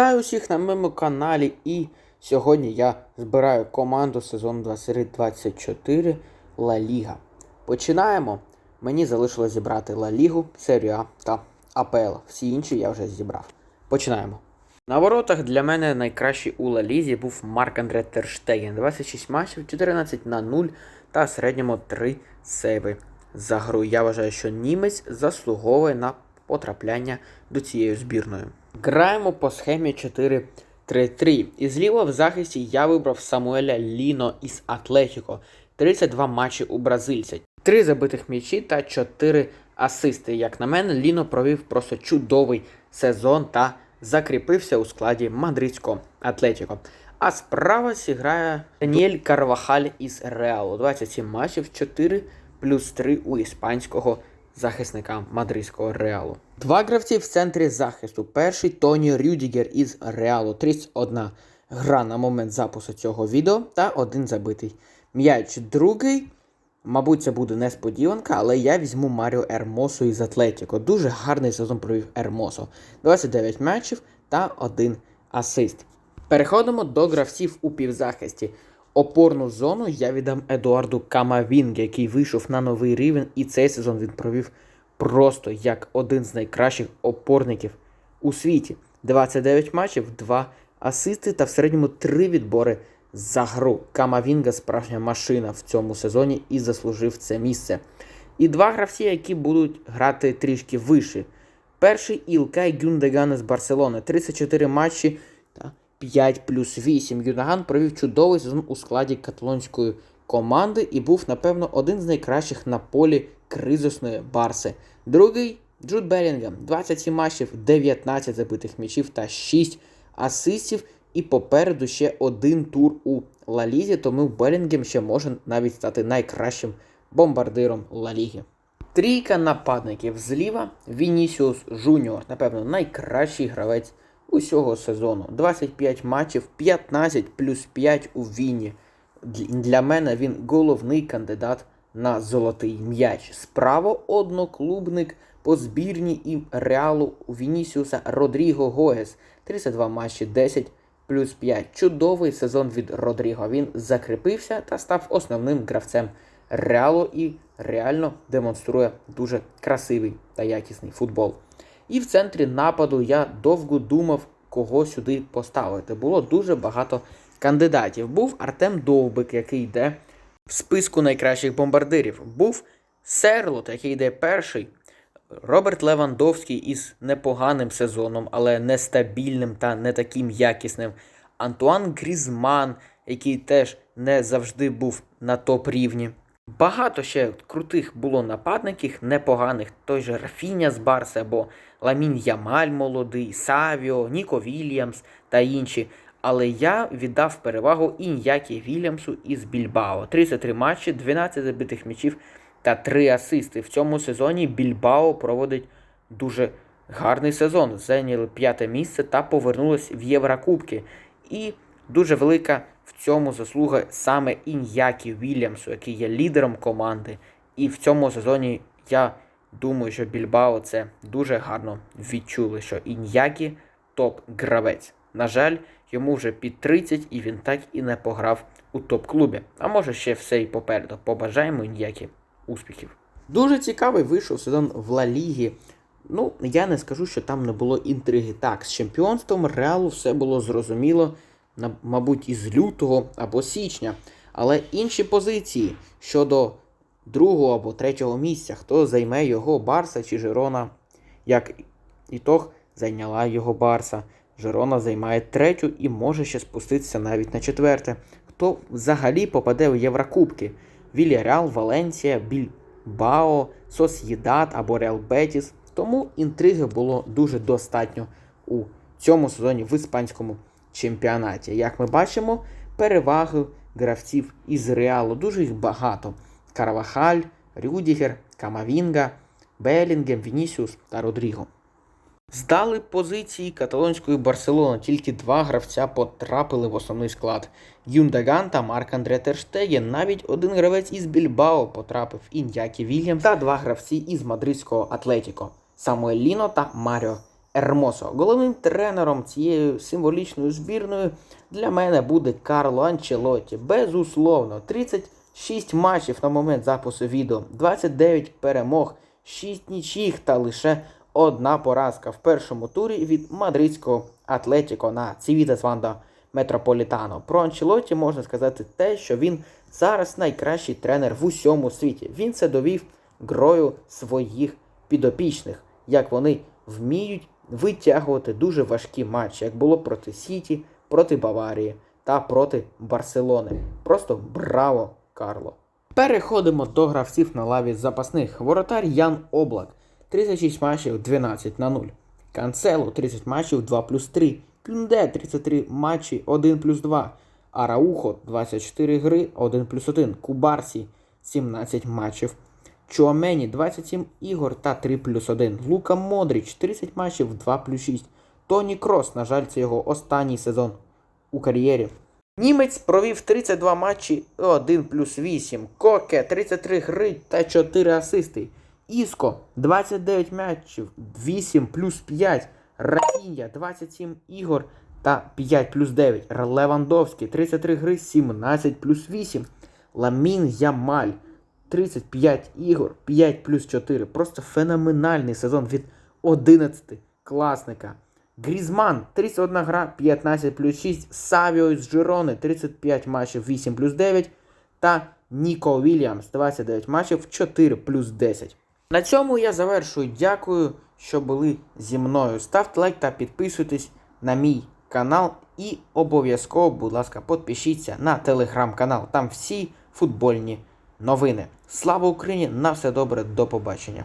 Вітаю усіх на моєму каналі і сьогодні я збираю команду сезону 23-24 Ла Ліга. Починаємо. Мені залишилось зібрати Ла Лігу, Серію А та АПЛ. Всі інші я вже зібрав. Починаємо. На воротах для мене найкращий у Ла Лізі був Марк Андре Терштеген. 26 матчів, 14 на 0 та середньому 3 сейви за гру. Я вважаю, що німець заслуговує на потрапляння до цієї збірної. Граємо по схемі 4-3-3. І зліва в захисті я вибрав Самуеля Ліно із Атлетіко. 32 матчі у бразильця, 3 забитих м'ячі та 4 асисти. Як на мене, Ліно провів просто чудовий сезон та закріпився у складі мадридського Атлетіко. А справа зіграє Даніель Карвахаль із Реалу. 27 матчів, 4 плюс 3 у іспанського захисника мадридського Реалу. Два гравці в центрі захисту. Перший Тоні Рюдігер із Реалу. 31 гра на момент запису цього відео та один забитий м'яч. Другий, мабуть, це буде несподіванка, але я візьму Маріо Ермосу із Атлетіко. Дуже гарний сезон провів Ермосо. 29 м'ячів та один асист. Переходимо до гравців у півзахисті. Опорну зону я віддам Едуарду Камавінге, який вийшов на новий рівень, і цей сезон він провів просто як один з найкращих опорників у світі. 29 матчів, 2 асисти та в середньому 3 відбори за гру. Камавінга справжня машина в цьому сезоні і заслужив це місце. І два гравці, які будуть грати трішки вище. Перший Ілкай Гюндеган з Барселони. 34 матчі 5 плюс 8. Юнаган провів чудовий сезон у складі каталонської команди і був, напевно, один з найкращих на полі кризисної Барси. Другий Джуд Белінгем. 27 матчів, 19 забитих м'ячів та 6 асистів. І попереду ще один тур у Ла Лізі, тому Белінгем ще може навіть стати найкращим бомбардиром Ла Ліги. Трійка нападників зліва Вінісіус Жуніор, напевно, найкращий гравець усього сезону. 25 матчів, 15 плюс 5 у Віні. Для мене він головний кандидат на золотий м'яч. Справа одноклубник по збірні і реалу Вінісіуса Родріго Гоєс. 32 матчі, 10 плюс 5. Чудовий сезон від Родріго. Він закріпився та став основним гравцем реалу і реально демонструє дуже красивий та якісний футбол. І в центрі нападу я довго думав, кого сюди поставити. Було дуже багато кандидатів. Був Артем Довбик, який йде в списку найкращих бомбардирів. Був Серлот, який йде перший. Роберт Левандовський із непоганим сезоном, але нестабільним та не таким якісним. Антуан Грізман, який теж не завжди був на топ рівні. Багато ще крутих було нападників, непоганих. Той же Рафіня з Барси або Ламін Ямаль молодий, Савіо, Ніко Вільямс та інші. Але я віддав перевагу Ін'які Вільямсу із Більбао. 33 матчі, 12 забитих м'ячів та 3 асисти. В цьому сезоні Більбао проводить дуже гарний сезон. Зайняли п'яте місце та повернулись в Єврокубки. І дуже велика в цьому заслуга саме Ін'які Вільямсу, який є лідером команди. І в цьому сезоні я думаю, що Більбао це дуже гарно відчули, що Ін'які топ-гравець. На жаль, йому вже під 30 і він так і не пограв у топ-клубі. А може ще все і попереду. Побажаємо Ін'які успіхів. Дуже цікавий вийшов сезон в Ла Лігі. Ну, я не скажу, що там не було інтриги. Так, з чемпіонством Реалу все було зрозуміло, мабуть, із лютого або січня. Але інші позиції щодо другого або третього місця, хто займе його Барса чи Жирона, як ітог зайняла його Барса. Жирона займає третю і може ще спуститися навіть на четверте. Хто взагалі попаде в Єврокубки? Вільяреал, Валенсія, Більбао, Сос'єдат або Реал Бетіс. Тому інтриги було дуже достатньо у цьому сезоні в іспанському чемпіонаті. Як ми бачимо, переваги гравців із Реалу дуже їх багато: Карвахаль, Рюдігер, Камавінга, Белінгем, Вінісіус та Родріго. Здали позиції каталонської Барселони. Тільки два гравця потрапили в основний склад: Юндаган та Марк Андре Терштеген. Навіть один гравець із Більбао потрапив Ін'які Вільям та два гравці із мадридського Атлетіко Самуель Ліно та Маріо Ермосо. Головним тренером цієї символічної збірної для мене буде Карло Анчелотті. Безусловно, 36 матчів на момент запису відео, 29 перемог, 6 нічих та лише одна поразка в першому турі від мадридського Атлетіко на Цівіта Ванда Метрополітано. Про Анчелотті можна сказати те, що він зараз найкращий тренер в усьому світі. Він це довів грою своїх підопічних, як вони вміють витягувати дуже важкі матчі, як було проти Сіті, проти Баварії та проти Барселони. Просто браво, Карло! Переходимо до гравців на лаві запасних. Воротар Ян Облак. 36 матчів 12 на 0. Канцело 30 матчів 2 плюс 3. Кюнде 33 матчі 1 плюс 2. Араухо 24 гри 1 плюс 1. Кубарсі 17 матчів. Чуамені 27 ігор та 3 плюс 1. Лука Модріч 30 матчів 2 плюс 6. Тоні Крос, на жаль, це його останній сезон у кар'єрі. Німець провів 32 матчі 1 плюс 8. Коке 33 гри та 4 асисти. Іско 29 матчів 8 плюс 5. Рафіння 27 ігор та 5 плюс 9. Левандовський 33 гри 17 плюс 8. Ламін Ямаль 35 ігор 5 плюс 4. Просто феноменальний сезон від 11 класника. Грізман 31 гра 15 плюс 6. Савіо з Джирони 35 матчів 8 плюс 9. Та Ніко Вільямс 29 матчів 4 плюс 10. На цьому я завершую. Дякую, що були зі мною. Ставте лайк та підписуйтесь на мій канал. І обов'язково, будь ласка, підпишіться на телеграм-канал. Там всі футбольні новини. Слава Україні! На все добре, до побачення!